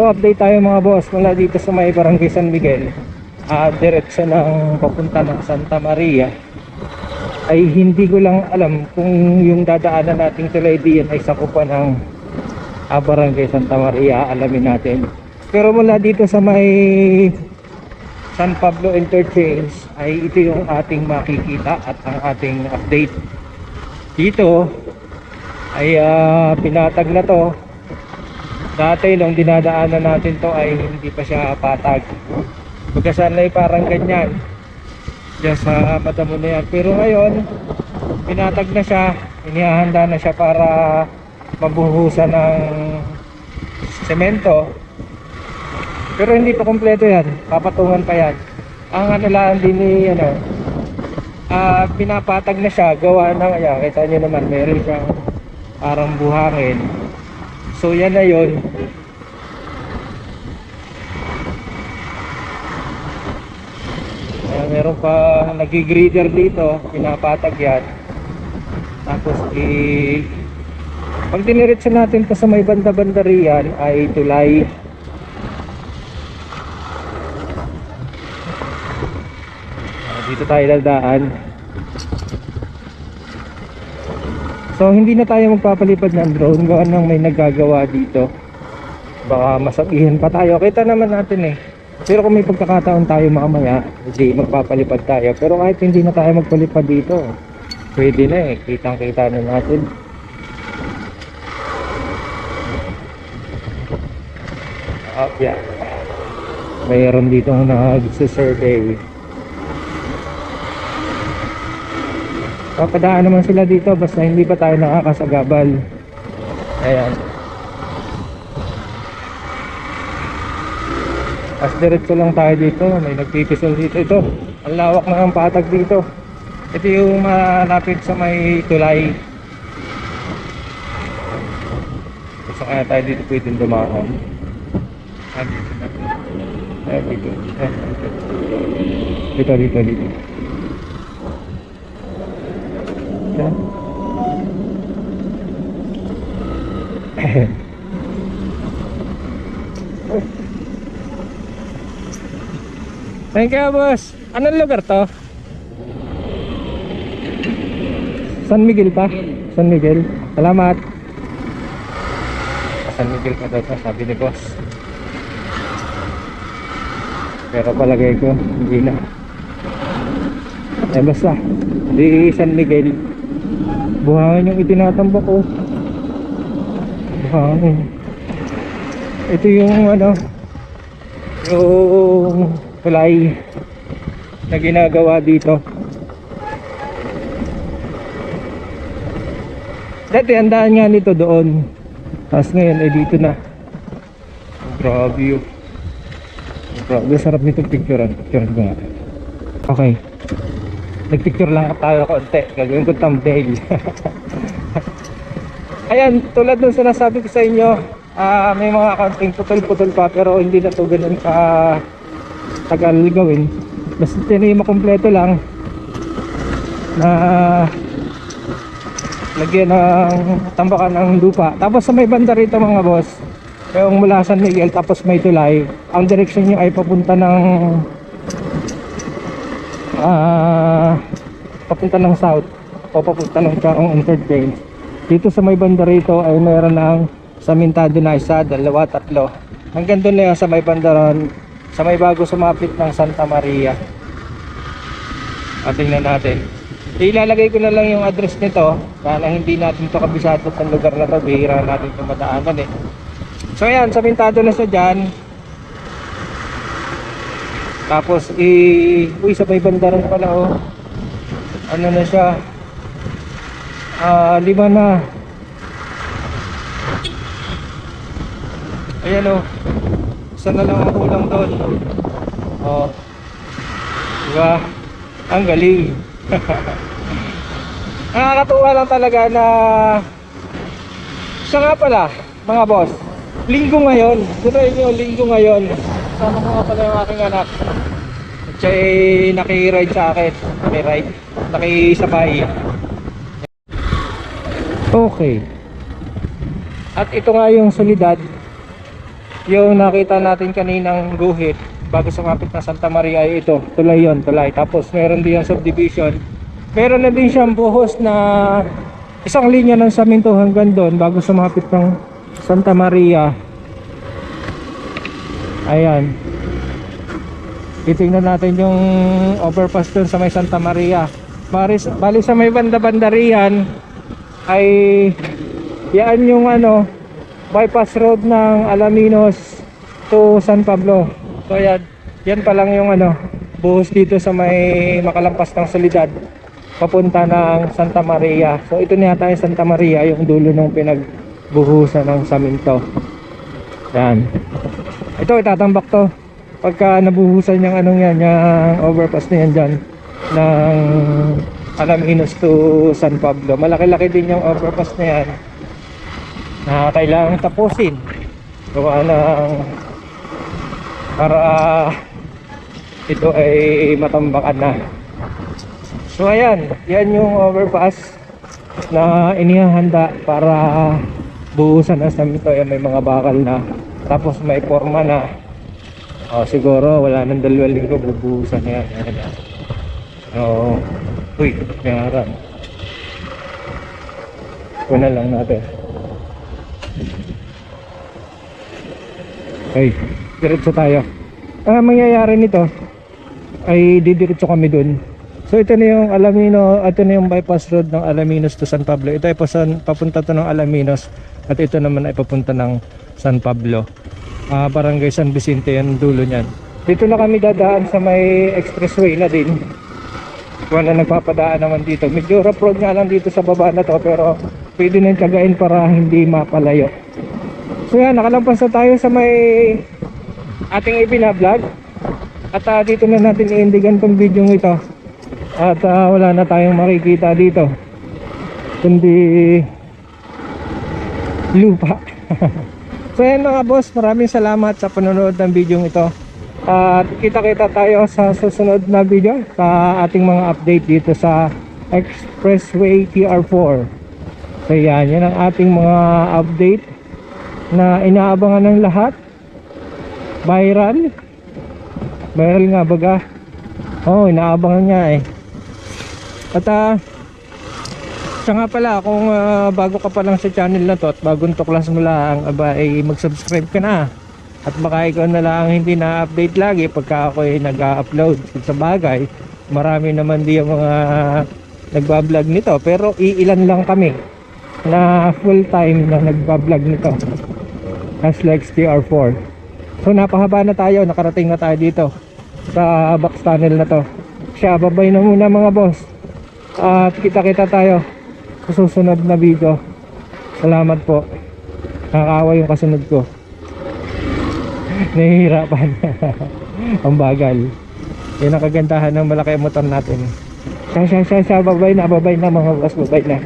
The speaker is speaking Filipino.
So update tayo mga boss mula dito sa may barangay San Miguel. Ah, diretso ng papunta ng Santa Maria. Ay hindi ko lang alam kung yung dadaanan nating tulay diyan ay sakupan ng ah, barangay Santa Maria. Alamin natin. Pero mula dito sa may San Pablo Interchange ay ito yung ating makikita at ang ating update. Dito ay ah, pinatag na to Dati nung dinadaanan natin to ay hindi pa siya patag. Pagkasanay parang ganyan. Diyan sa madamo na yan. Pero ngayon, pinatag na siya. Inihahanda na siya para mabuhusan ng semento. Pero hindi pa kompleto yan. Papatungan pa yan. Ang ano lang din ni ano, ah pinapatag na siya. Gawa ng, ayan, kita nyo naman, meron siyang parang buhangin. So yan na. Ayan, meron pa nagigreeder dito, pinapatag yan. Tapos i pag diniretso natin pa sa may banda-banda riyan ay tulay. Dito tayo dadaan. So hindi na tayo magpapalipad ng drone gawa nang may nagagawa dito. Baka masabihin pa tayo. Kita naman natin eh. Pero kung may pagkakataon tayo mamaya, hindi magpapalipad tayo. Pero kahit hindi na tayo magpalipad dito, pwede na eh. Kitang kita na natin. Up yeah. Mayroon dito nag-survey. Papadaan naman sila dito basta hindi pa tayo nakakasagabal. Ayan. As diretso lang tayo dito, may nagpipisol dito. Ito, ang lawak na ang patag dito. Ito yung malapit sa may tulay. Gusto kaya tayo dito pwedeng dumaan. Ah, dito na. Dito. Dito, dito, dito. Yan. Thank you, boss. Anong lugar to? San Miguel pa? San Miguel. Salamat. San Miguel pa daw to, sabi ni boss. Pero palagay ko, hindi na. Eh basta, di San Miguel. Buhangin yung itinatambak ko. Buhangin. Ito yung ano, yung tulay na ginagawa dito. Dati ang daan nga nito doon. Tapos ngayon ay dito na. Grabe yun. Grabe, sarap nitong picturean. Picturean ko nga. Okay. Nagpicture lang tayo konti. Gagawin ko thumbnail. Ayan, tulad ng sinasabi ko sa inyo, ah, may mga konting putol-putol pa pero hindi na to ganun ka tagal gawin. Basta tinay makompleto lang na lagyan ng tambakan ng lupa. Tapos sa may banda rito mga boss, yung mula San Miguel tapos may tulay, ang direksyon niyo ay papunta ng ah papunta ng south o papunta ng Chaong Interchange. Dito sa may banda rito ay mayroon ng samintado na isa, dalawa, tatlo. Hanggang doon na yan sa may banda ron, sa may bago sumapit ng Santa Maria. At tingnan natin. Ilalagay ko na lang yung address nito para hindi natin to kabisado sa lugar na to. Bihira natin ito madaanan eh. So ayan, samintado na siya dyan. Tapos i uy sa may banda ron pala oh. Ano na siya? Ah, lima na. Ayan oh. Isa na lang ang kulang doon. Oh. Diba? Ang galing. Nakakatuwa lang talaga na siya nga pala, mga boss. Linggo ngayon. Tuloy nyo, linggo ngayon. Sama ko nga pala yung aking anak. At siya ay nakiride sa akin. Nakiride. Nakisabay. Okay. At ito nga yung solidad yung nakita natin kaninang guhit bago sumapit na Santa Maria ay ito, tulay yon tulay. Tapos meron din yung subdivision. Meron na din siyang buhos na isang linya ng saminto hanggang doon bago sumapit ng Santa Maria. Ayan. Titingnan natin yung overpass doon sa may Santa Maria. Bali, bali sa may banda-banda riyan ay yan yung ano bypass road ng Alaminos to San Pablo. So yan, yan pa lang yung ano buhos dito sa may makalampas ng Solidad papunta ng Santa Maria. So ito na yata yung Santa Maria, yung dulo ng pinagbuhusan ng saminto. Yan. Ito itatambak to. Pagka nabuhusan yung anong yan, yung overpass na yan dyan ng Alaminos to San Pablo. Malaki-laki din yung overpass na yan na kailangan tapusin. Gawa ng para ito ay matambakan na. So ayan, yan yung overpass na inihahanda para buhusan na sa ito. Yan may mga bakal na. Tapos may forma na. O siguro wala nang dalawang linggo bubuhusan na yan. Na. Oo. Uy, may harang. Una lang natin. Okay, diretso tayo. Ang mangyayari nito ay didiretso kami dun. So ito na yung Alamino, ito na yung bypass road ng Alaminos to San Pablo. Ito ay pasan, papunta to ng Alaminos at ito naman ay papunta ng San Pablo. Ah, barangay San Vicente yan dulo niyan. Dito na kami dadaan sa may expressway na din. Wala nagpapadaan naman dito. Medyo rough road nga lang dito sa baba na to pero pwede nang tiyagain para hindi mapalayo. So yan, nakalampas na tayo sa may ating ibinablog. At ah, dito na natin i-indigan tong video ito. At ah, wala na tayong makikita dito. Kundi lupa. so yan mga boss, maraming salamat sa panonood ng video ito. At kita-kita tayo sa susunod na video sa ating mga update dito sa Expressway TR4. So yan, yan ang ating mga update na inaabangan ng lahat. Viral. Viral nga baga. Oh, inaabangan nga eh. At ah, siya nga pala, kung ah, bago ka pa lang sa channel na to at bagong tuklas mo lang, aba ay mag-subscribe ka na. At baka ikaw na lang hindi na-update lagi pagka ako ay nag-upload sa bagay. Marami naman di yung mga nagbablog nito pero iilan lang kami na full time na nagbablog nito. Haslex TR4. So napahaba na tayo, nakarating na tayo dito sa box tunnel na to. Siya, babay na muna mga boss. At kita-kita tayo sa susunod na video. Salamat po. Nakakawa yung kasunod ko. Nahihirapan. Ang bagal. Yan ang kagandahan ng malaki motor natin. Siya, siya, siya, siya, babay na, babay na mga boss, babay na.